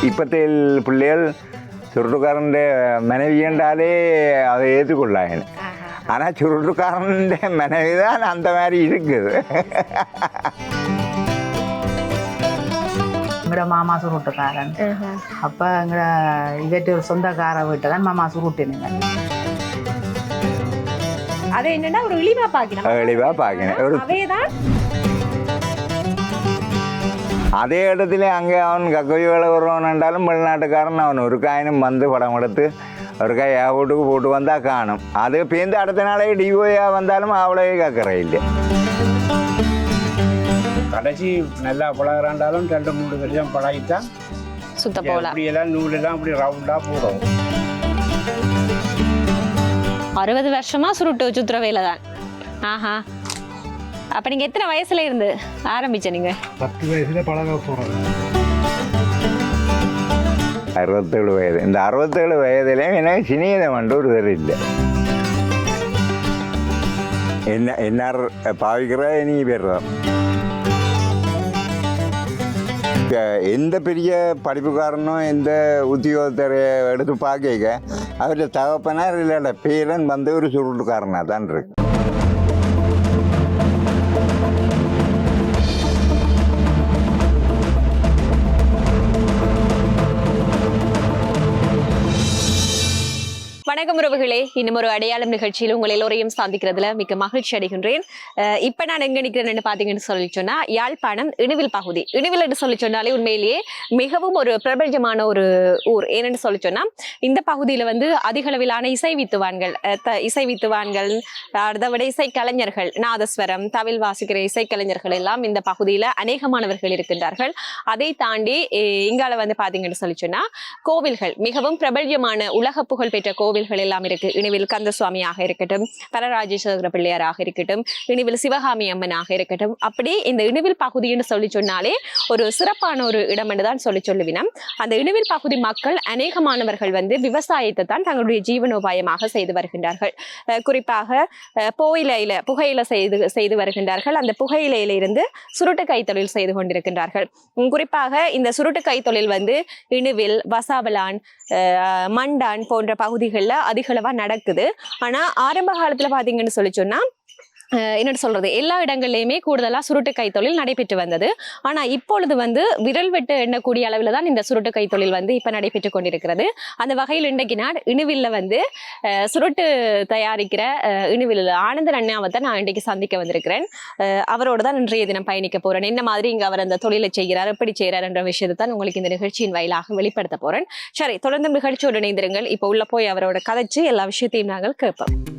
ഇപ്പോഴത്തെ പിള്ളേർ ചുരുട്ടുകാരൻ്റെ മനവി അത് ഏറ്റുകൊള്ളാം അതിന് ஆனால் சுருட்டுக்காரனுடைய மனைவி தான் அந்த மாதிரி இருக்குது எங்களோட மாமா சுருட்டுக்காரன் அப்போ எங்களோட இவற்று சொந்தக்கார வீட்டை தான் மாமா சுருட்டுனுங்க அது என்னன்னா ஒரு இழிவா பாக்கினேன் இழிவா பாக்கினேன் ஒரு அதே இடத்துல அங்கே அவன் கக்கோயிகளை வருவான்ண்டாலும் வெளிநாட்டுக்காரன் அவன் ஒரு காயினும் வந்து படம் எடுத்து ஒரு காய் ஏவோட்டுக்கு போட்டு வந்தால் காணும் அது பேருந்து அடுத்த நாளே டிஓயாக வந்தாலும் அவ்வளோ கேட்குற இல்லை கடைசி நல்லா பழகிறாண்டாலும் ரெண்டு மூணு வருஷம் பழகிட்டா சுத்த போலாம் இப்படி எல்லாம் நூலெல்லாம் அப்படி ரவுண்டாக போடும் அறுபது வருஷமா சுருட்டு சுத்துற வேலை தான் ஆஹா அப்ப நீங்க எத்தனை வயசுல இருந்து ஆரம்பிச்ச நீங்க? பத்து வயசுல பழக அறுபத்தேழு வயது. இந்த அறுபத்தேழு வயதுலேயும் எனக்கு சினியதை வந்து ஒரு தெரியல என்ன என்னார் பாவிக்கிற நீ பேர் தான். எந்த பெரிய படிப்புக்காரனோ எந்த உத்தியோகத்தரை எடுத்து பார்க்க அவருடைய தகப்பனார் இல்லைட பேரன் வந்து ஒரு சுருட்டுக்காரனாக தான் இருக்கு. வணக்கம் உறவுகளே. இன்னும் ஒரு அடையாளம் நிகழ்ச்சியில் உங்கள் எல்லோரையும் சந்திக்கிறதுல மிக்க மகிழ்ச்சி அடைகின்றேன். அஹ் இப்ப நான் எங்க நிற்கிறேன்னு பாத்தீங்கன்னு சொல்லி சொன்னா யாழ்ப்பாணம் இணுவில் பகுதி. இணுவில் என்று சொல்லி சொன்னாலே உண்மையிலேயே மிகவும் ஒரு பிரபஞ்சமான ஒரு ஊர். ஏனென்று சொல்லி சொன்னா இந்த பகுதியில வந்து அதிக அளவிலான இசை வித்துவான்கள் இசை வித்துவான்கள் அதை விட இசை கலைஞர்கள் நாதஸ்வரம் தவில் வாசிக்கிற இசை கலைஞர்கள் எல்லாம் இந்த பகுதியில அநேகமானவர்கள் இருக்கின்றார்கள். அதை தாண்டி இங்கால வந்து பாத்தீங்கன்னு சொல்லி சொன்னா கோவில்கள் மிகவும் பிரபல்யமான உலக புகழ் பெற்ற கோவில்கள் எல்லாம் இருக்கு. இனிவில் கந்தசுவாமியாக இருக்கட்டும் பரராஜேஸ்வர பிள்ளையாராக இருக்கட்டும் இனிவில் சிவகாமி அம்மனாக இருக்கட்டும் அப்படி இந்த இணுவில் பகுதின்னு சொல்லி சொன்னாலே ஒரு சிறப்பான ஒரு இடம் என்று தான் சொல்லி சொல்லுவினம். அந்த இணுவில் பகுதி மக்கள் அநேகமானவர்கள் வந்து விவசாயத்தை தான் தங்களுடைய ஜீவனோபாயமாக செய்து வருகின்றார்கள். அஹ் குறிப்பாக அஹ் புகையிலையில புகையில செய்து செய்து வருகின்றார்கள். அந்த புகையிலையில இருந்து சுருட்டு கைத்தொழில் செய்து கொண்டிருக்கின்றார்கள். உம் குறிப்பாக இந்த சுருட்டு கைத்தொழில் வந்து இணுவில் வசாவலான் மண்டான் போன்ற பகுதிகள் பகுதிகளில் அதிகளவா நடக்குது. ஆனா ஆரம்ப காலத்தில் பார்த்தீங்கன்னு சொல்லி சொன்னா என்ன சொல்கிறது சொல்றது எல்லா இடங்கள்லையுமே கூடுதலாக சுருட்டு கைத்தொழில் நடைபெற்று வந்தது. ஆனால் இப்பொழுது வந்து விரல் வெட்டு எண்ணக்கூடிய அளவில் தான் இந்த சுருட்டு கைத்தொழில் வந்து இப்போ நடைபெற்று கொண்டிருக்கிறது. அந்த வகையில் இன்றைக்கு நான் இணுவில்ல வந்து சுருட்டு தயாரிக்கிற இணுவில் ஆனந்தன் அண்ணாவை தான் நான் இன்றைக்கு சந்திக்க வந்திருக்கிறேன். அவரோடு அவரோட தான் இன்றைய தினம் பயணிக்க போகிறேன் என்ன மாதிரி இங்கே அவர் அந்த தொழிலை செய்கிறார் எப்படி செய்கிறார் என்ற விஷயத்தை தான் உங்களுக்கு இந்த நிகழ்ச்சியின் வாயிலாக வெளிப்படுத்த போகிறேன் சரி தொடர்ந்து நிகழ்ச்சியோடு இணைந்திருங்கள். இப்போ உள்ள போய் அவரோட கதைச்சு எல்லா விஷயத்தையும் நாங்கள் கேட்போம்.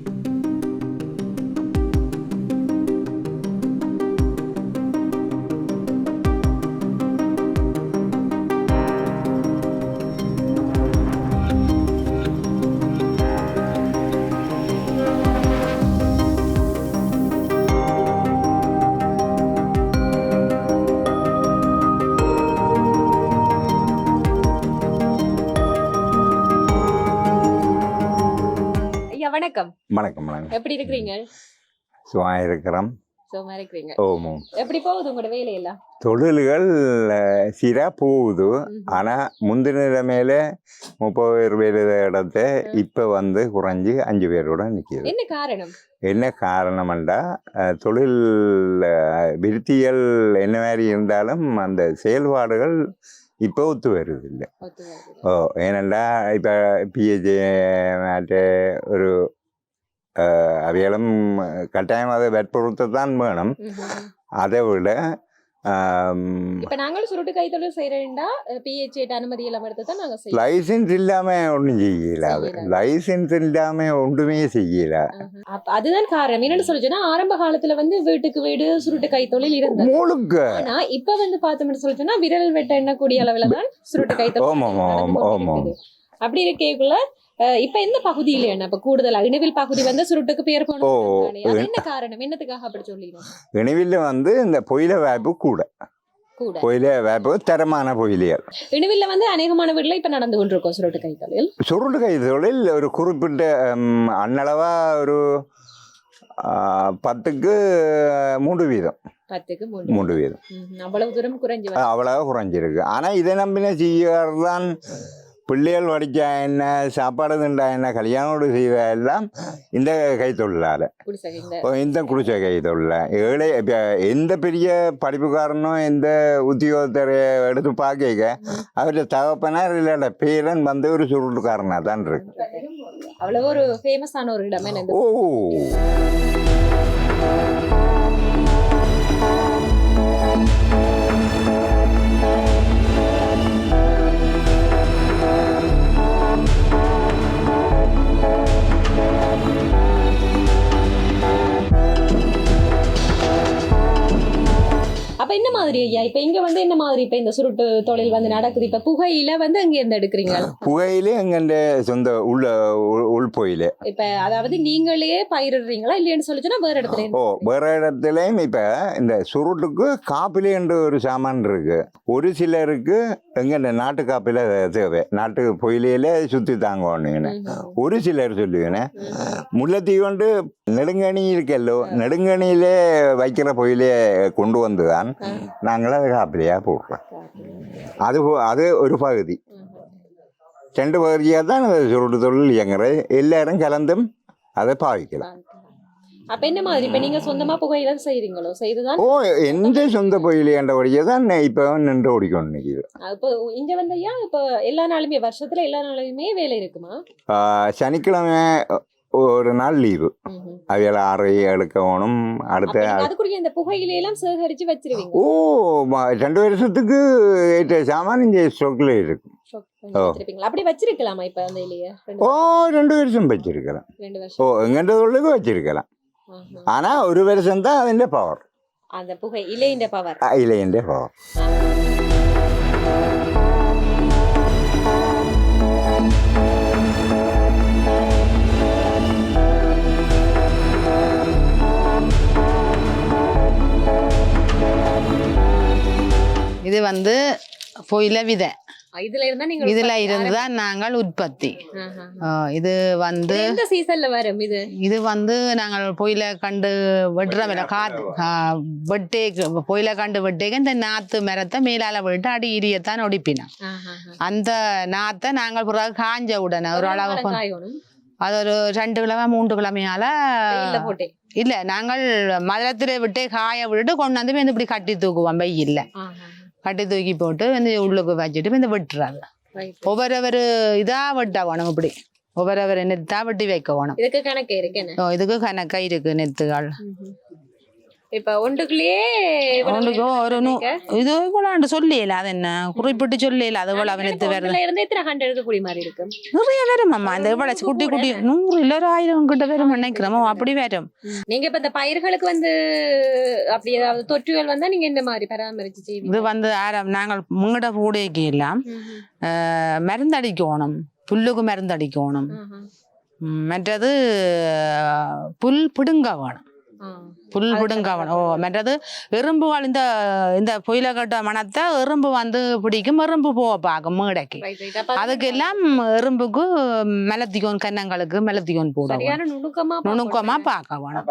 வணக்கம் வணக்கம். எப்படி இருக்கிறீங்க? சும்மா இருக்கிறோம். சும்மா இருக்கிறீங்க. ஓமோ எப்படி போகுது உங்களோட வேலையெல்லாம் தொழில்கள் சீராக போகுது. ஆனால் முந்தின மேலே முப்பது பேர் வேலை இடத்த இப்போ வந்து குறைஞ்சி அஞ்சு பேரோட நிற்கிது என்ன காரணம்? என்ன காரணம்டா தொழில் விருத்திகள் என்ன மாதிரி இருந்தாலும் அந்த செயல்பாடுகள் இப்போ ஒத்து வருது. இல்லை. ஓ ஏனெண்டா இப்போ பிஹெச்ஏ மாட்டு ஒரு அவைகளும் கட்டாயம் அதை வற்புறுத்த தான் வேணும். அதை விட இப்ப நாங்களும் சுருட்டு கைத்தொழில் செய்யறேன்டா பிஹெச்ஏ அனுமதி எல்லாம் எடுத்து தான் நாங்க செய்யறோம் லைசன்ஸ் இல்லாமல் ஒன்றும் செய்யல. லைசன்ஸ் இல்லாமல் ஒன்றுமே செய்யல அதுதான் காரணம் என்னன்னு சொல்லி சொன்னா ஆரம்ப காலத்துல வந்து வீட்டுக்கு வீடு சுருட்டு கைத்தொழில் இருந்தது முழுக்க ஆனா இப்ப வந்து பார்த்தோம்னு சொல்லி சொன்னா விரல் வெட்ட எண்ணக்கூடிய அளவுல தான் சுருட்டு கைத்தொழில் ஆமாம், ஆமாம், ஆமாம். அப்படி இருக்கேக்குள்ள இப்ப எந்த பகுதியில என்ன? இப்ப கூடுதலா இணுவில் பகுதி வந்து சுருட்டுக்கு பேர் என்ன காரணம்? என்னத்துக்காக அப்படி சொல்லிடுறோம் இணைவில் வந்து இந்த பொயில வேப்பு கூட. பொயில வேப்பு தரமான பொயிலியல் இணுவில்ல வந்து அநேகமான வீடுல இப்ப நடந்து கொண்டிருக்கோம் சுருட்டு கைத்தொழில். சுருட்டு கை தொழில் ஒரு குறிப்பிட்ட ம், அண்ணளவா ஒரு பத்துக்கு மூன்று வீதம். பத்துக்கு மூன்று வீதம். அவ்வளவு தூரம் குறைஞ்சு அவ்வளவு குறைஞ்சிருக்கு. ஆனால் இதை நம்பின செய்யார் தான் பிள்ளைகள் படித்தா என்ன சாப்பாடு திண்டா என்ன கல்யாணோடு செய்வ எல்லாம் இந்த கைத்தொழிலால் இந்த குடிசை கைத்தொழில் ஏழை இப்போ எந்த பெரிய படிப்புக்காரனும் எந்த உத்தியோகத்தரை எடுத்து பார்க்க அவருடைய தகப்பனார் இல்லாட பேரன் வந்து ஒரு சுருட்டுக்காரனாக தான் இருக்கு. அவ்வளவு ஒரு ஃபேமஸான ஒரு இடம் ஓ. அப்ப என்ன மாதிரி ஐயா? இப்ப இங்க வந்து என்ன மாதிரி இப்ப இந்த சுருட்டு தொழில் வந்து நடக்குது? இப்ப புகையில வந்து அங்க இருந்து எடுக்கிறீங்க. புகையிலே எங்கெண்ட சொந்த உள்ள உள்- உள்போயிலே இப்ப அதாவது நீங்களே பயிரிடுறீங்களா? இல்லைன்னு சொல்லி சொன்னா வேற இடத்துல ஓ வேற இடத்துலையும் இப்போ இந்த சுருட்டுக்கு காப்பிலே என்று ஒரு சாமான் இருக்கு. ஒரு சிலருக்கு எங்க இந்த நாட்டு காப்பில தேவை. நாட்டு பொயிலையில சுற்றி தாங்கன்னு ஒரு சிலர் சொல்லுவேன் முல்லைத்தீ கொண்டு நெடுங்கணி இருக்கல்லோ நெடுங்கணியிலே வைக்கிற பொயிலே கொண்டு வந்து தான் நாங்கள் அதை காப்பிலையாக போடுறோம் அது போ- அது ஒரு பகுதி ரெண்டு பகுதியாக தான் இந்த சுருட்டு தொழில் இயங்குறது எல்லாரும் கலந்தும் அதை பாவிக்கலாம் அப்ப என்ன மாதிரி இப்ப நீங்க சொந்தமா புகையில செய்றீங்களோ செய்துதான் ஓ எந்த சொந்த பொயிலே கண்டபடியே தான் இப்போ நின்று ஓடிக்கொண்டு நிற்கிது இப்போ இங்க வந்து ஐயா இப்ப எல்லா நாளுமே வருஷத்துல எல்லா நாளுமே வேலை இருக்குமா சனிக்கிழமை ஒரு நாள் லீவு. அவையில அறை எடுக்கணும் அடுத்த அதுக்குரிய இந்த புகையிலையெல்லாம் சேகரிச்சு வச்சிருவீங்க. ஓ ரெண்டு வருஷத்துக்கு ஏற்ற சாமான் இங்கே ஸ்டோக்கில் இருக்கும். அப்படி வச்சிருக்கலாமா இப்ப அந்த இல்லையா ஓ ரெண்டு வருஷம் வச்சிருக்கலாம் ஓ எங்கெண்ட உள்ளது வச்சிருக்கலாம் ஆனா ஒரு வருஷம் தான் அதிന്റെ பவர் அந்த புகை இலையின் பவர் இலையின் பவர் இது வந்து பொயில விதை. இதுல இருந்தா நீங்க இதுல உற்பத்தி இருந்து தான் நாங்கள் உற்பத்தி. இது வந்து எந்த சீசன்ல வரும் இது? இது வந்து நாங்கள் பொயில கண்டு வெட்டுறோம் காத்து வெட்டே பொயில கண்டு வெட்டேக்க இந்த நாத்து மரத்தை மேலால விட்டு அடி இரியத்தான் ஒடிப்பினோம். அந்த நாத்தை நாங்கள் பிறகு காஞ்ச உடனே ஒரு அளவு. அது ஒரு ரெண்டு கிழமை மூன்று கிழமையால இல்ல நாங்கள் மதுரத்துல விட்டு காய விட்டுட்டு கொண்டு வந்து வந்து இப்படி கட்டி தூக்குவோம் வெயில்ல. ஆஹா. கட்டி தூக்கி போட்டு வந்து உள்ளுக்கு வச்சுட்டு வந்து வெட்டுறாங்க. ஒவ்வொரு இதா வெட்ட வேணும் இப்படி ஒவ்வொரு நெத்தா வெட்டி வைக்க வேணும் இதுக்கு கணக்கு இருக்கு என்ன ஓ, இதுக்கு கணக்கா இருக்கு நெத்துகள். இப்ப ஒன்றுக்குள்ளேயே இவ்வளவு ஒன்றுக்கு ஒரு இது இவ்வளோண்டு சொல்லல அது என்ன? குறிப்பிட்டு சொல்லல அது நெத்து வருது ஒன்றுல இருந்து எத்தனை ஹண்ட் எடுக்கக்கூடிய மாதிரி இருக்கு. நிறைய வரும் அம்மா இந்த இவ்வளவு குட்டி குட்டி நூறு இல்ல ஒரு ஆயிரம் கிட்ட வரும் நினைக்கிறோமோ. அப்படி வரும். நீங்க இப்ப இந்த பயிர்களுக்கு வந்து அப்படி ஏதாவது தொற்றுகள் வந்தா நீங்க என்ன மாதிரி பராமரிச்சு செய்வீங்க? இது வந்து ஆரம் நாங்கள் முங்கட பூடைக்கு எல்லாம் மருந்தடிக்கணும் புல்லுக்கு மருந்தடிக்கணும் மற்றது புல் பிடுங்க வேணும். புல் அது பிடுங்க வேணும் ஓ மற்றது எறும்புகள் இந்த இந்த புயல கட்ட மணத்தை எறும்பு வந்து பிடிக்கும் எறும்பு போக பார்க்கும் மேடைக்கு. அதுக்கெல்லாம் எறும்புக்கு மலத்திக்கோன் கன்னங்களுக்கு மலத்திக்கோன் போட வேணும். சரியான நுணுக்கமா. பார்க்க வேணும்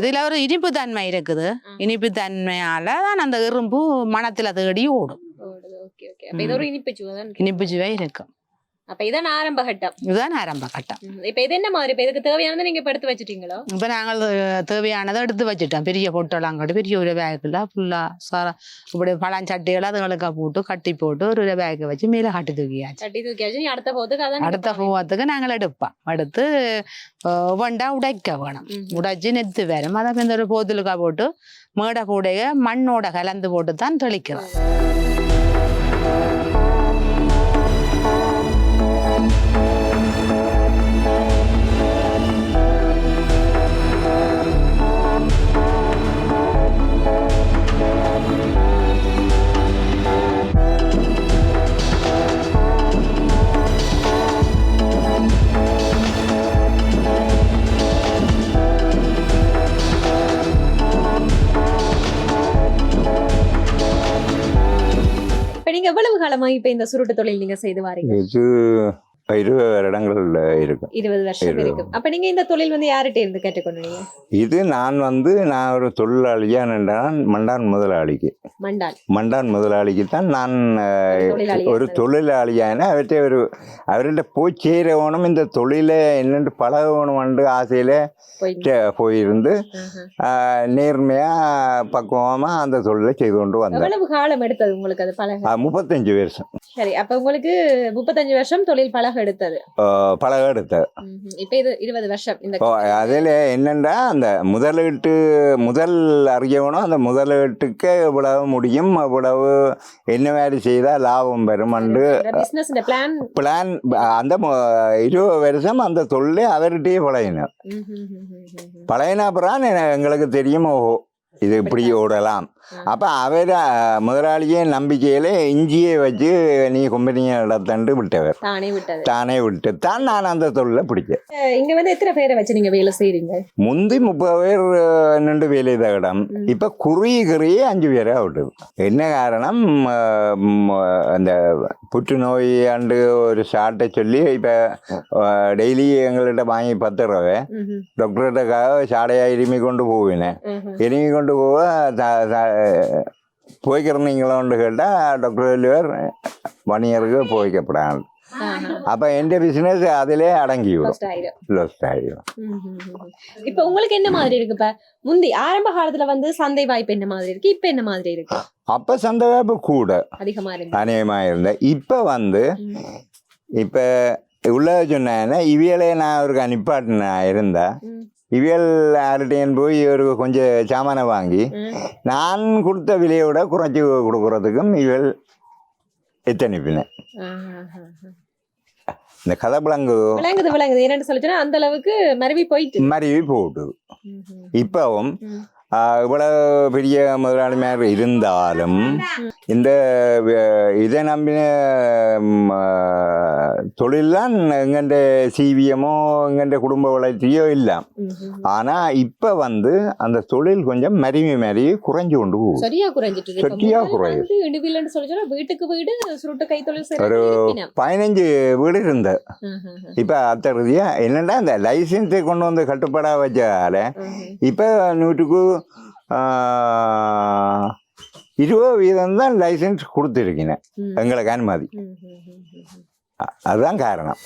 இதுல ஒரு இனிப்பு தன்மை இருக்குது. இனிப்பு தன்மையால தான் அந்த எறும்பு மணத்துல தேடி ஓடும். இனிப்பு சுவை இருக்கும் அப்ப இதான் ஆரம்ப கட்டம். இதுதான் ஆரம்ப கட்டம். இப்ப இது என்ன மாதிரி? இப்ப இதுக்கு தேவையானதை நீங்க எடுத்து வச்சிட்டீங்களோ? இப்போ நாங்கள் தேவையானதை எடுத்து வச்சுட்டோம். பெரிய பொட்டெல்லாம் கட்டி பெரிய ஒரு பேக்கில் ஃபுல்லாக சார இப்படி பழஞ்சட்டிகள் அதுகளுக்கு போட்டு கட்டி போட்டு ஒரு பேக்கை வச்சு மேலே கட்டி தூக்கியாச்சு. கட்டி தூக்கியாச்சு. அடுத்த போதுக்கு அதான் அடுத்த பூவத்துக்கு நாங்கள் எடுப்போம். எடுத்து ஒண்டா உடைக்க வேணும். உடைச்சு நெத்து வரும் அதை இந்த ஒரு போத்தலுக்கா போட்டு மேடை கூடைய மண்ணோட கலந்து போட்டு தான் தெளிக்கிறோம் நீங்க எவ்வளவு காலமா இப்ப இந்த சுருட்டு தொழில் நீங்க செய்து வாரீங்க? இது இருபது வருடங்கள் இருக்கும். இருபது வருஷம். இருக்கும். அப்ப நீங்க இந்த தொழில் வந்து யார்கிட்ட இருந்து கற்றுக்கொண்டீங்க? இது நான் வந்து நான் ஒரு தொழிலாளியாக நின்றான் மண்டான் முதலாளிக்கு. மண்டான். மண்டான் முதலாளிக்கு தான் நான் தொழிலாளியா ஒரு. தொழிலாளியான அவர்கிட்ட ஒரு அவர்கிட்ட போய் சேரவணும் இந்த தொழிலை என்னென்று பழகணுமென்று ஆசையில் போய் போயிருந்து ஆஹா. நேர்மையாக பக்குவமாக அந்த தொழிலை செய்து கொண்டு வந்தேன். எவ்வளவு காலம் எடுத்தது உங்களுக்கு அது பழக? முப்பத்தஞ்சு வருஷம். சரி அப்ப உங்களுக்கு முப்பத்தஞ்சு வருஷம் தொழில் பழக எடுத்தது. பழக எடுத்தேன் ம்ஹும். இப்ப இது இருபது வருஷம் இந்த அதில் என்னென்னா அந்த முதலீட்டு முதல் அறியவனும் அந்த முதலீட்டுக்கு இவ்வளவு முடியும் இவ்வளவு என்ன மாதிரி செய்தால் லாபம் பெறுமண்டு பிசினஸ் பிளான் பிளான் அந்த இருபது வருஷம் அந்த தொழிலை அவர்கிட்டயே பழகினோம் பழகின அப்புறம் எங்களுக்கு தெரியும் ஓஹோ இது இப்படி ஓடலாம். அப்போ அவர் முதலாளியே நம்பிக்கையில் இஞ்சியை வச்சு நீ கம்பெனியை நடத்தண்டு விட்டவர். தானே விட்டது தானே விட்டு தான் நான் அந்த தொழிலை பிடிச்சேன் இங்க வந்து எத்தனை பேரை வச்சு நீங்க வேலை செய்றீங்க? முந்தி முப்பது பேர் நின்று வேலை தகடம். இப்போ குறுகி குறுகி அஞ்சு பேரே விட்டுது. என்ன காரணம்? அந்த புற்றுநோய் ஆண்டு ஒரு ஷார்ட்டை சொல்லி இப்போ டெய்லி எங்கள்கிட்ட வாங்கி பத்து ரூபாய் ம்ஹும். டாக்டர்கிட்டக்காக சாடையாக இருமி கொண்டு போவேனே. ம்ஹும். இருமி கொண்டு போக த- த- போய்க்கிறீங்களோன்னு கேட்டால் டாக்டர் சொல்லுவார் வணிகருக்கு போய்க்கப்படாது. அப்போ எந்த பிஸ்னஸ் அதிலே அடங்கி. லாஸ்ட். இப்ப உங்களுக்கு என்ன மாதிரி இருக்கு இப்ப முந்தி ஆரம்ப காலத்துல வந்து சந்தை வாய்ப்பு என்ன மாதிரி இருக்கு இப்ப என்ன மாதிரி இருக்கு அப்போ சந்தை வாய்ப்பு கூட அதிகமா இருக்கு இருந்தேன் இப்போ வந்து. இப்போ உள்ள சொன்னேன்னா இவியலே நான் ஒரு நிப்பாட்டின இருந்தா. இவியல் யார்கிட்டையும் போய் ஒரு கொஞ்சம் சாமானை வாங்கி. நான் கொடுத்த விலையை விட குறைச்சி கொடுக்குறதுக்கும் இவள் எத்தனைப்பினேன். இந்த கதை பிளங்கு விளங்குது விளங்குது என்னன்னு சொல்லிச்சுன்னா அந்த அளவுக்கு மருவி போயிட்டு மருவி போட்டு. இப்போவும் இவ்வளவு பெரிய முதலாளிமார் இருந்தாலும் இந்த இதை நம்பின தொழில்லாம் எங்கண்ட சீவியமோ எங்கண்ட குடும்ப வளர்ச்சியோ இல்லை. ஆனால் இப்போ வந்து அந்த தொழில் கொஞ்சம் மருவி மருவி குறைஞ்சு கொண்டு போகுது. சரியா குறைஞ்சிட்டு சரியா சொல்லிச்சுன்னா வீட்டுக்கு வீடு சுருட்டு கைத்தொழில் ஒரு செய்யறது பதினஞ்சு வீடு இருந்த இப்போ அத்த ரீதியாக என்னென்னா இந்த லைசன்ஸை கொண்டு வந்து கட்டுப்பாடாக வச்சதால இப்போ நூற்றுக்கு இருபது வீதம் தான் லைசன்ஸ் கொடுத்துருக்கீங்க. எங்களுக்கு அனுமதி அதுதான் காரணம்.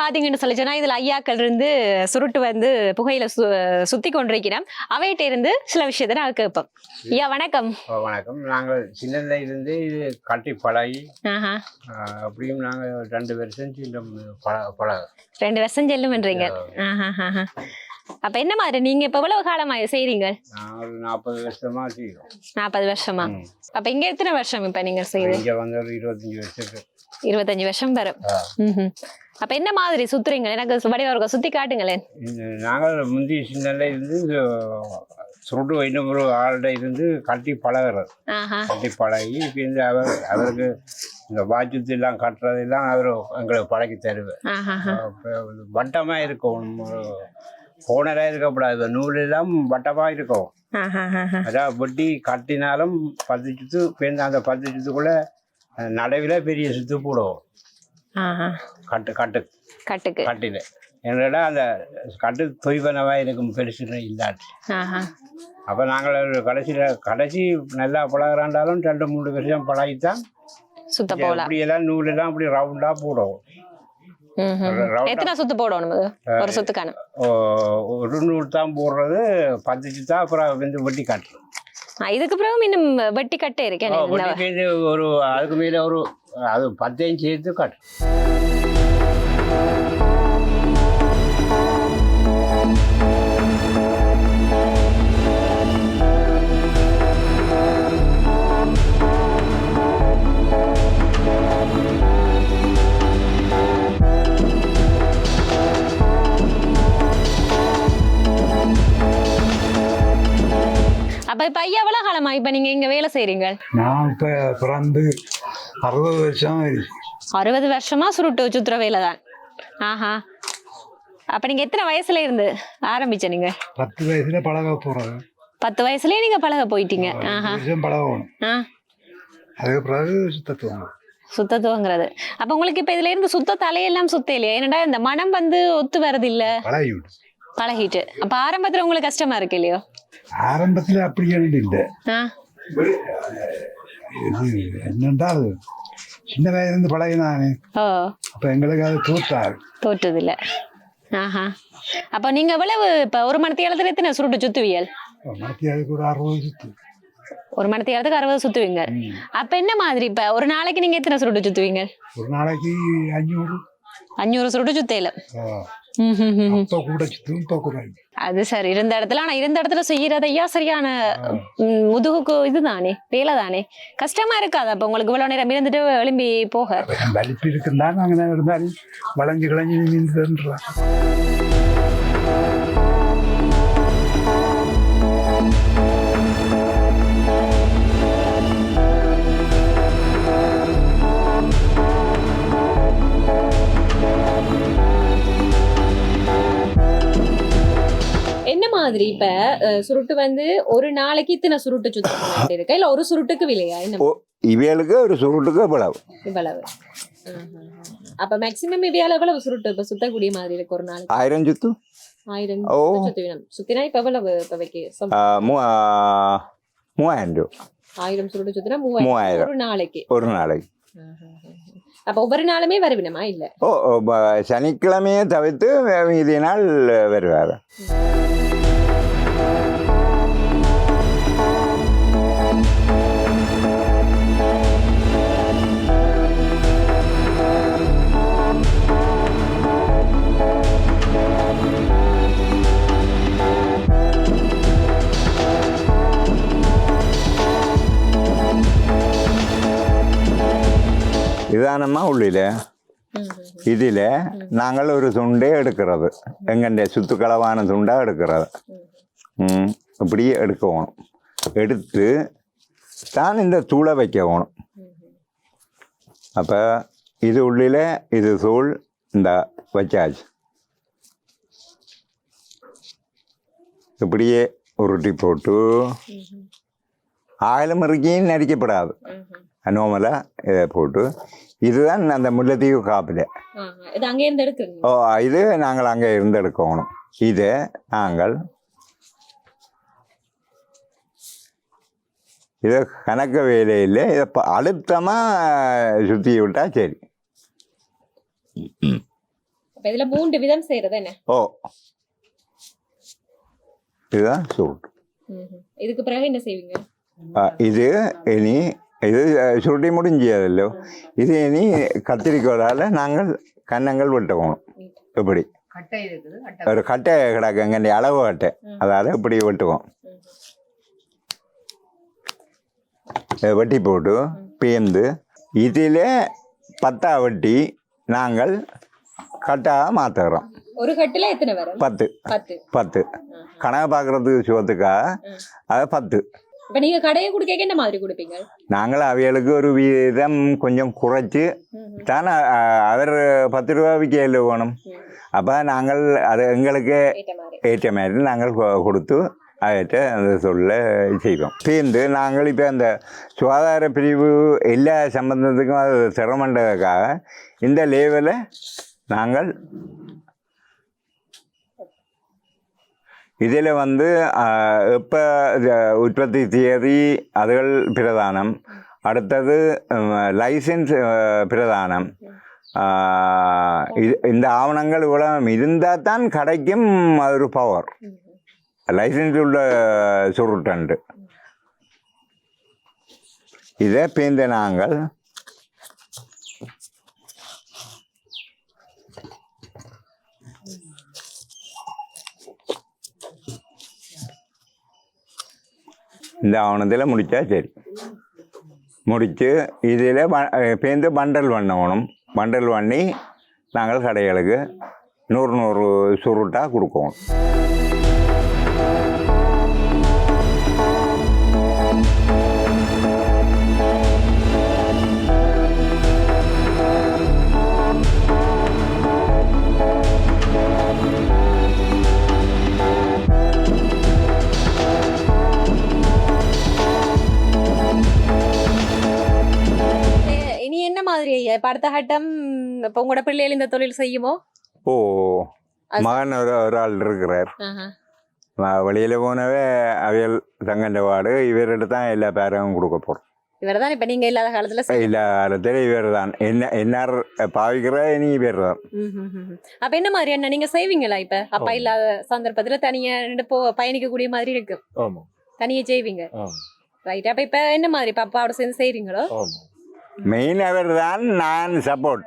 பாத்தீங்கன்னு சொல்லிச்சுன்னா இதுல ஐயாக்கள் இருந்து சுருட்டு வந்து புகையில சுத்தி கொண்டிருக்கிறோம் அவைகிட்ட இருந்து சில விஷயத்தை நான் கேட்போம். ஐயா வணக்கம். வணக்கம். நாங்கள் சின்னதுல இருந்து இது கட்டி பழகி அப்படியும் நாங்கள் ரெண்டு வருஷம் பழக. ரெண்டு வருஷம் செல்லுமன்றீங்க ஆஹா. அப்ப என்ன மாதிரி? நீங்க இப்ப எவ்வளவு காலமா செய்றீங்க? ஒரு நாற்பது வருஷமா செய்கிறோம் நாற்பது வருஷமா. அப்ப இங்க எத்தனை வருஷம் இப்ப நீங்க செய்யுது இங்கே வந்து ஒரு இருபத்தஞ்சி வருஷத்துக்கு. இருபத்தஞ்சு வருஷம் வரும். அப்ப என்ன மாதிரி சுத்துறீங்க எனக்கு வடிவா சுத்தி காட்டுங்களேன் நாங்கள் முந்தி சின்னல இருந்து சுருட்டு வைணும் ஒரு ஆள்கிட்ட இருந்து கட்டி பழகிறது. கட்டி பழகி இப்போ இந்த அவர் அவருக்கு இந்த வாச்சுத்து எல்லாம் கட்டுறதெல்லாம் அவர் எங்களுக்கு பழக்கி தருவார். ஆஹா. வட்டமாக இருக்கும். கோணராக இருக்கக்கூடாது. நூல் எல்லாம் வட்டமாக இருக்கும். அதான் வெட்டி கட்டினாலும் பத்து சுத்து அந்த பத்து சுத்துக்குள்ள நடுவில் பெரிய சுத்து போடுவோம் கட்டு கட்டு. கட்டுக்கு. கட்டில என்னடா அந்த கட்டு தொய்வனவாக இருக்கும் பெருசுன்னு இல்லாட்டி. அப்போ நாங்கள் கடைசியில் கடைசி நல்லா பழகிறாண்டாலும் ரெண்டு மூணு வருஷம் பழகித்தான். சுத்த போலாம் இப்படியெல்லாம் நூலெல்லாம் அப்படி ரவுண்டாக போடுவோம். எத்தனை சுத்து போடணும்? ஒரு சுத்துக்கான. ஒரு நூல் தான் போடுறது பத்து சுத்தா அப்புறம் வந்து வெட்டி காட்டுறோம். இதுக்கு பிறகு இன்னும் வெட்டி கட்டே இருக்கேன். ஒரு அதுக்கு மேலே ஒரு அது பத்தையும் சேர்த்து கட்டு அப்ப இப்ப ஐயா எவ்வளவு காலமா இப்ப நீங்க இங்க வேலை செய்றீங்க? நான் இப்போ பிறந்து அறுபது வருஷம் அறுபது வருஷமா சுருட்டு சுத்துற வேலை தான் ஆஹா. அப்ப நீங்க எத்தனை வயசுல இருந்து ஆரம்பிச்ச நீங்க? பத்து வயசுல பழக போறது பத்து வயசுலயே நீங்க பழக போயிட்டீங்க. ஆஹா. பழகணும். அதுக்கு பிறகு சுத்தத்துவம் சுத்தத்துவங்கிறது அப்ப உங்களுக்கு இப்ப இதுல இருந்து சுத்த தலையெல்லாம் சுத்த இல்லையா? ஏன்னா இந்த மனம் வந்து ஒத்து வரது இல்ல பழகிட்டு அப்ப ஆரம்பத்துல உங்களுக்கு கஷ்டமா இருக்கு இல்லையோ? ஆரம்பத்தில் அப்படி இல்லை. என்னென்றால் சின்ன வயதுலேருந்து பழகினானே ஓ. அப்போ எங்களுக்கு அது தோற்றாரு தோற்றது. இல்ல ஆஹா. அப்ப நீங்க எவ்வளவு இப்ப ஒரு மணி நேரத்துல எத்தனை சுருட்டு சுத்துவியல் மனத்தி அதுக்கு ஒரு அறுபது சுத்து. ஒரு மணி நேரத்துக்கு அறுபது சுத்துவீங்க. அப்ப என்ன மாதிரி இப்ப ஒரு நாளைக்கு நீங்க எத்தனை சுருட்டு சுத்துவீங்க? ஒரு நாளைக்கு அஞ்சூறு அஞ்சூறு சுருட்டு சுத்தையில அப்போ அது சரி இருந்த இடத்துல. ஆனா இருந்த இடத்துல செய்யறது ஐயா சரியான முதுகுக்கு இதுதானே வேலை தானே கஷ்டமா இருக்காது. அப்ப உங்களுக்கு இவ்வளவு நேரம் இருந்துட்டு எழும்பி போக. வலிப்பு இருக்குன்னா நாங்கள் இருந்தாலும் வளைஞ்சு கிளஞ்சு நின்றுன்றோம் மாதிரி இப்ப சுருட்டு வந்து ஒரு நாளைக்கு இத்தனை சுருட்டு சுத்த இருக்கா? இல்ல ஒரு சுருட்டுக்கு விலையா? என்ன இவைகளுக்கு ஒரு சுருட்டுக்கு இவ்வளவு. இவ்வளவு. அப்ப மேக்சிமம் இவையால எவ்வளவு சுருட்டு? இப்ப சுத்தக்கூடிய மாதிரி இருக்கு ஒரு நாளைக்கு? ஆயிரம் சுத்து? ஆயிரம் சுத்தினா இப்ப எவ்வளவு இப்ப வைக்க சொல். ஆ, மூ- ஆ, மூவாயிரம் ரூபா ஆயிரம் சுருட்டு சுத்தினா மூவாயிரம். ஒரு நாளைக்கு. ஒரு நாளைக்கு. அப்ப ஒவ்வொரு நாளுமே வருவினமா இல்ல? ஓ சனிக்கிழமையை தவிர்த்து மீதி நாள் வருவார் இதானம்மா உள்ளில இதில் நாங்கள் ஒரு துண்டே எடுக்கிறது. எங்கண்ட சுத்துக்களவான துண்டாக எடுக்கிறது. ம், இப்படி எடுக்கணும். எடுத்து தான் இந்த தூளை வைக்கணும். அப்போ இது உள்ளில இது தூள் இந்த வச்சாச்சு. இப்படியே உருட்டி போட்டு ஆயிரம் இறுக்கியும் நடிக்கப்படாது நோமலாக இதை போட்டு இதுதான் அந்த முல்லைத்தீவு காப்பில் ஆஹா. இது அங்கே இருந்து எடுக்குறீங்க? ஓ இது நாங்கள் அங்கே இருந்து எடுக்கணும். இதை நாங்கள் இது கணக்கு வேலையில் இதை அழுத்தமாக சுற்றி விட்டால் சரி. இதுல மூன்று விதம் செய்யறது என்ன? ஓ. இதுதான் சூட். இதுக்கு பிறகு என்ன செய்வீங்க? இது இனி இது சுருட்டி முடிஞ்சதല്ലോ இது இனி கத்திரிக்கோளால் நாங்கள் கன்னங்கள் வெட்டணும் இப்படி ஒரு கட்டை கிடக்கு எங்கள் அளவு கட்டை அதால் இப்படி வெட்டுவோம் வெட்டி போட்டு பேந்து இதில் பத்தா வெட்டி நாங்கள் கட்டாக மாற்றுறோம் ஒரு கட்டுல எத்தனை வரும் பத்து பத்து பத்து கணக்கு பார்க்குறதுக்கு சுகத்துக்காக அது பத்து இப்ப நீங்க கடையை குடுக்க என்ன மாதிரி கொடுப்பீங்க? நாங்கள் அவைகளுக்கு ஒரு வீதம் கொஞ்சம் குறைச்சி தான் அவர் பத்து ரூபா விற்கல வேணும். அப்போ நாங்கள் அது எங்களுக்கு ஏற்ற மாதிரி. நாங்கள் கொடுத்து அவர்கிட்ட அந்த சொல்ல செய்வோம் சேர்ந்து நாங்கள் இப்போ அந்த சுகாதார பிரிவு எல்லா சம்பந்தத்துக்கும் அது சிரமன்றதுக்காக இந்த லேவலை நாங்கள் இதில் வந்து எப்போ உற்பத்தி தேதி அதுகள் பிரதானம். அடுத்தது லைசன்ஸ் பிரதானம். இது இந்த ஆவணங்கள் இவ்வளோ இருந்தால் தான் கடைக்கும் அது ஒரு பவர் லைசன்ஸ் உள்ள சுருட்டண்டு இதை பேந்த நாங்கள் இந்த ஆவணத்தில் முடித்தா சரி. முடித்து இதில் பேருந்து பண்டல் பண்ணணும் பண்டல் பண்ணி நாங்கள் கடைகளுக்கு நூறு நூறு சுருட்டாக கொடுக்குவோம் மாதிரி ஐயா. இப்ப அடுத்த கட்டம் இப்ப உங்களோட பிள்ளைகள் இந்த தொழில் செய்யுமோ? ஓ மகன் ஒரு ஒரு ஆள் இருக்கிறார். வெளியில் போனவே அவியல் தங்கண்ட வாடு இவர்கிட்ட தான் எல்லா பேரும் கொடுக்க போகிறோம் இவர்தான் இப்ப நீங்க இல்லாத காலத்துல செய்ய- இல்லை காலத்தில் இவர் தான் என்ன என்னார் பாவிக்கிற நீ இவர் தான். அப்ப என்ன மாதிரி என்ன நீங்க செய்வீங்களா இப்ப? அப்பா இல்லாத சந்தர்ப்பத்துல தனியா போ பயணிக்க கூடிய மாதிரி இருக்கு. தனியா செய்வீங்க. ரைட் அப்ப இப்ப என்ன மாதிரி இப்ப அப்பாவோட சேர்ந்து செய்றீங்களோ? மெயின் அவர் தான் நான் சப்போர்ட்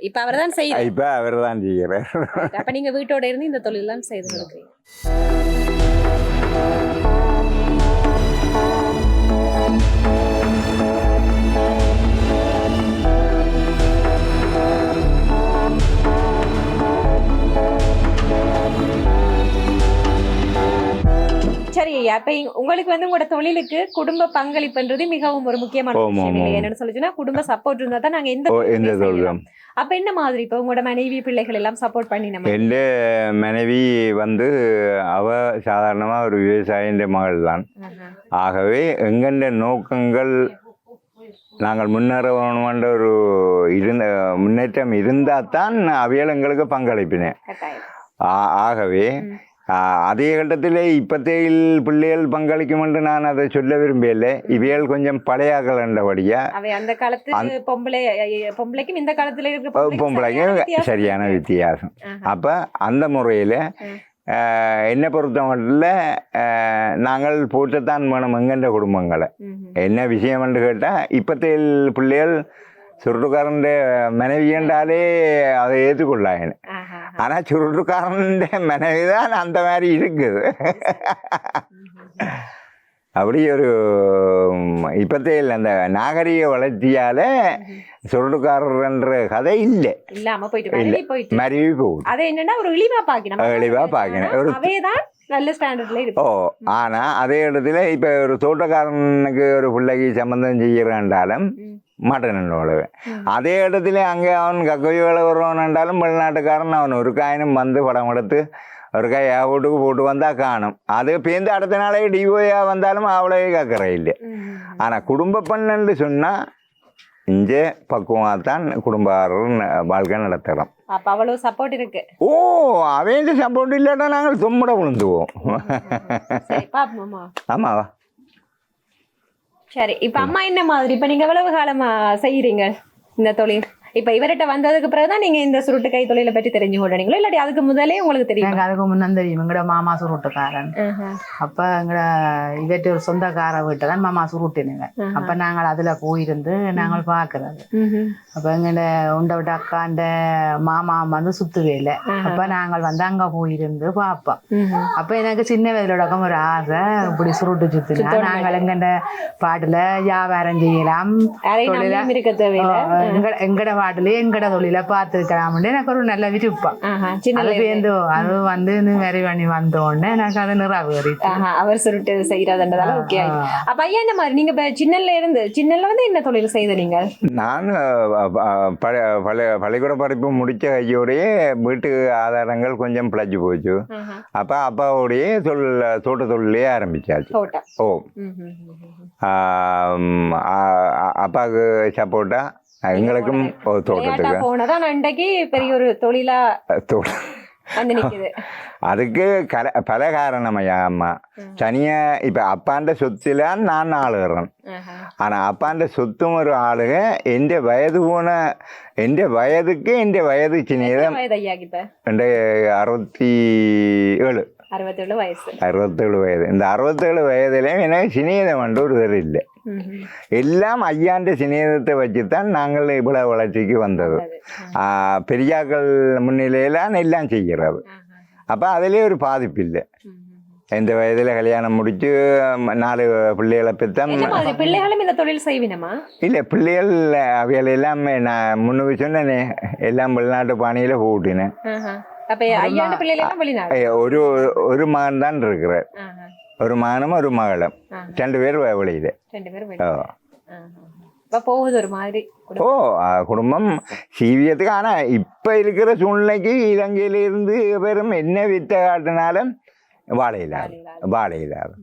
இப்ப அவர் தான் செய்யுது. இப்போ அவர் தான் செய்கிறார் அப்ப நீங்க வீட்டோட இருந்து இந்த தொழில் எல்லாம் செய்து அப்ப உங்களுக்கு வந்து உங்களோட தொழிலுக்கு குடும்ப பங்களிப்புன்றது மிகவும் ஒரு முக்கியமான விஷயம். என்னன்னு சொல்லிச்சுன்னா குடும்ப சப்போர்ட் இருந்தா தான் நாங்க எந்த. தொழிலும் அப்ப என்ன மாதிரி இப்ப உங்களோட மனைவி பிள்ளைகள் எல்லாம் சப்போர்ட் பண்ணி நம்ம எந்த மனைவி வந்து அவ சாதாரணமாக ஒரு விவசாயின்ற மகள் தான். ஆகவே எங்கெண்ட நோக்கங்கள் நாங்கள் முன்னேற வேணுமென்ற ஒரு இருந்த முன்னேற்றம் இருந்தால் தான் அவியல் எங்களுக்கு பங்களிப்பினேன் ஆகவே அதே கட்டத்தில் இப்பத்தையில் பிள்ளைகள் பங்களிக்கும் என்று நான் அதை சொல்ல விரும்பல இவைகள் கொஞ்சம் பழையாக்கள் என்றபடியா அவை அந்த காலத்து பொம்பளை பொம்பளைக்கும் இந்த காலத்துல இருக்க பொம்பளைக்கும் பொம்பளைக்கு சரியான வித்தியாசம். அப்போ அந்த முறையில். என்னை பொறுத்த மட்டும் நாங்கள் போட்டுத்தான் வேணும் எங்கென்ற குடும்பங்களை. என்ன விஷயம் என்று கேட்டால் இப்பத்தையில் பிள்ளைகள் சுருட்டுக்காரன் மனைவி என்றாலே அதை ஏற்றுக்கொள்ளாங்க ஆஹா. ஆனால் சுருட்டுக்காரன் மனைவி தான் அந்த மாதிரி இருக்குது. அப்படி ஒரு இப்பத்தையில் அந்த நாகரிக வளர்ச்சியால் சுருட்டுக்காரர்ன்ற கதை இல்லை. இல்லாம போயிட்டு இல்ல. மருவி போகுது. அது என்னன்னா ஒரு இழிவா பாக்கணும் இழிவா பாக்கணும். ஒரு- நல்ல ஸ்டாண்டர்ட்ல ஓ ஆனால் அதே இடத்துல இப்போ ஒரு தோட்டக்காரனுக்கு ஒரு பிள்ளைக்கு சம்மந்தம் செய்கிறாண்டாலும் ம். மாட்டேன் அவ்வளவு ம். அதே இடத்துல அங்கே அவன் கக்கோய் வேலை வருவான்ண்டாலும் வெளிநாட்டுக்காரன் அவன் ஒரு காயினும் வந்து படம் எடுத்து ஒரு காய் வீட்டுக்கு போட்டு வந்தால் காணும் அது பேருந்து அடுத்த நாளே டிஓயா வந்தாலும் அவ்வளவே கக்கறை இல்லை. ஆனால் குடும்ப பெண்ணுன்னு சொன்னால் இங்கே பக்குவமாக தான் குடும்பக்காரர் வாழ்க்கை நடத்துகிறோம் அப்ப அவ்வளவு சப்போர்ட் இருக்கு ஓ அவன் சப்போர்ட் இல்லாட்டா நாங்கள் தும்பட விழுந்துவோம் ஆமாவா சரி இப்ப அம்மா என்ன மாதிரி? இப்ப நீங்க எவ்வளவு காலமா செய்யறீங்க இந்த தொழில்? இப்ப இவர்கிட்ட வந்ததுக்கு பிறகுதான் நீங்க இந்த சுருட்டு கை தொழிலை பற்றி தெரிஞ்சு கொண்டீங்களோ இல்லாட்டி அதுக்கு முதலே உங்களுக்கு தெரியும்? எனக்கு அதுக்கு முன்னம் தெரியும். எங்கட மாமா சுருட்டுக்காரன். அப்ப எங்கட இவற்ற ஒரு சொந்தக்கார வீட்டை தான் மாமா சுருட்டினுங்க. அப்ப நாங்கள் அதுல போயிருந்து நாங்கள் பாக்குறது. அப்ப எங்கட உண்ட விட்ட அக்காண்ட மாமா வந்து சுத்துவே இல்லை அப்ப நாங்கள் வந்து அங்க போயிருந்து பார்ப்போம் அப்ப எனக்கு சின்ன வயதிலோடக்கம் ஒரு ஆசை. இப்படி சுருட்டு சுத்தினா நாங்கள் எங்கட பாட்டுல வியாபாரம் செய்யலாம். எங்கட பாட்டுல எங்கட தொழில பார்த்துருக்கலாம்னு எனக்கு ஒரு நல்ல விருப்பம். சின்ன அது பேருந்து அது வந்து வெறி பண்ணி வந்த உடனே எனக்கு அது நிறைவேறிச்சு ஆஹா, அவர் சுருட்டு செய்யறதுன்றதால ஓகே. அப்ப ஐயா என்ன மாதிரி? நீங்க சின்னல்ல இருந்து சின்னல்ல வந்து என்ன தொழில் செய்த நீங்க? நான் பள்ளிக்கூட படிப்பு முடித்த கையோடையே வீட்டு ஆதாரங்கள் கொஞ்சம் பிழைச்சி போச்சு. அப்போ அப்பாவோடையே தொழில் தோட்ட தொழிலே ஆரம்பிச்சாச்சு. ஓ. அப்பாவுக்கு சப்போர்ட்டா எங்களுக்கும் தோட்டத்துக்கு போனதான் இன்றைக்கு பெரிய ஒரு தொழிலா தோட்டம் அதுக்கு கல பல காரணம் ஐயா அம்மா. தனியா இப்ப அப்பாண்ட சொத்துல நான் ஆளுகிறேன். ஆனா அப்பாண்ட சொத்தும் ஒரு ஆளுக எந்த வயது போன எந்த வயதுக்கு எந்த வயது சின்னதான் அறுபத்தி ஏழு. அறுபத்தேழு வயசு அறுபத்தேழு வயது இந்த அறுபத்தேழு வயதுலேயும் எனக்கு சிநேதம் வந்து ஒரு தரம் இல்லை. எல்லாம் ஐயாண்ட சிநேதத்தை வச்சு தான் நாங்கள் இவ்வளோ வளர்ச்சிக்கு வந்தது பெரியாக்கள் முன்னிலையிலான் எல்லாம் செய்கிறது. அப்போ அதிலே ஒரு பாதிப்பு இல்லை. இந்த வயதில் கல்யாணம் முடித்து நாலு பிள்ளைகளை பெற்றான் பிள்ளைகளும் இந்த தொழில் செய்வினமா இல்லை பிள்ளைகள் அவைகள் எல்லாம் நான் முன்னுக்கு சொன்னேனே எல்லாம் வெளிநாட்டு பாணியில் போட்டினேன் ஒரு ஒரு மகன் தான் இருக்கிறார். ஒரு மகனும் ஒரு மகளும். ரெண்டு பேர் வெளியில். ரெண்டு பேரும். அப்ப போகுது ஒரு மாதிரி ஓ குடும்பம் சீவியத்துக்கு. ஆனால் இப்போ இருக்கிற சூழ்நிலைக்கு இலங்கையில இருந்து பேரும் என்ன வித்த காட்டினாலும் வாழையிலாது. வாழையிலாது.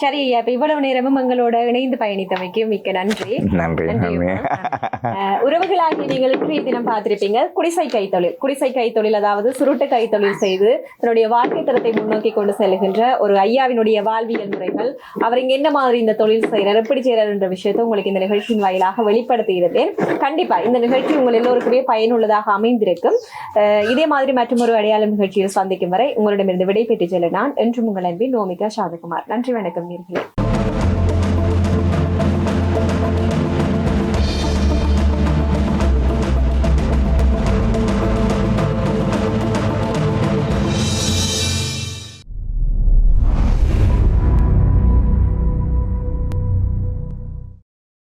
சரி ஐயா இப்ப இவ்வளவு நேரமும் எங்களோட இணைந்து பயணித்தமைக்கு மிக்க நன்றி. நன்றி உறவுகளாகிய நீங்கள் இன்றைய தினம் பார்த்திருப்பீங்க குடிசை கைத்தொழில். குடிசை கைத்தொழில் அதாவது சுருட்டு கைத்தொழில் செய்து தன்னுடைய வாழ்க்கை தரத்தை முன்னோக்கி கொண்டு செல்கின்ற ஒரு ஐயாவினுடைய வாழ்வியல் முறைகள். அவர் இங்க என்ன மாதிரி இந்த தொழில் செய்யறார் எப்படி செய்யறார் என்ற விஷயத்தை உங்களுக்கு இந்த நிகழ்ச்சியின் வாயிலாக வெளிப்படுத்தி இருந்தேன் கண்டிப்பா இந்த நிகழ்ச்சி உங்கள் எல்லோருக்குமே பயனுள்ளதாக அமைந்திருக்கும். இதே மாதிரி மற்றும் ஒரு அடையாளம் நிகழ்ச்சியில் சந்திக்கும் வரை உங்களிடமிருந்து விடைபெற்று செல்ல நான் என்றும் உங்கள் அன்பின் நோமிகா சாதகுமார். நன்றி வணக்கம். நேர்களே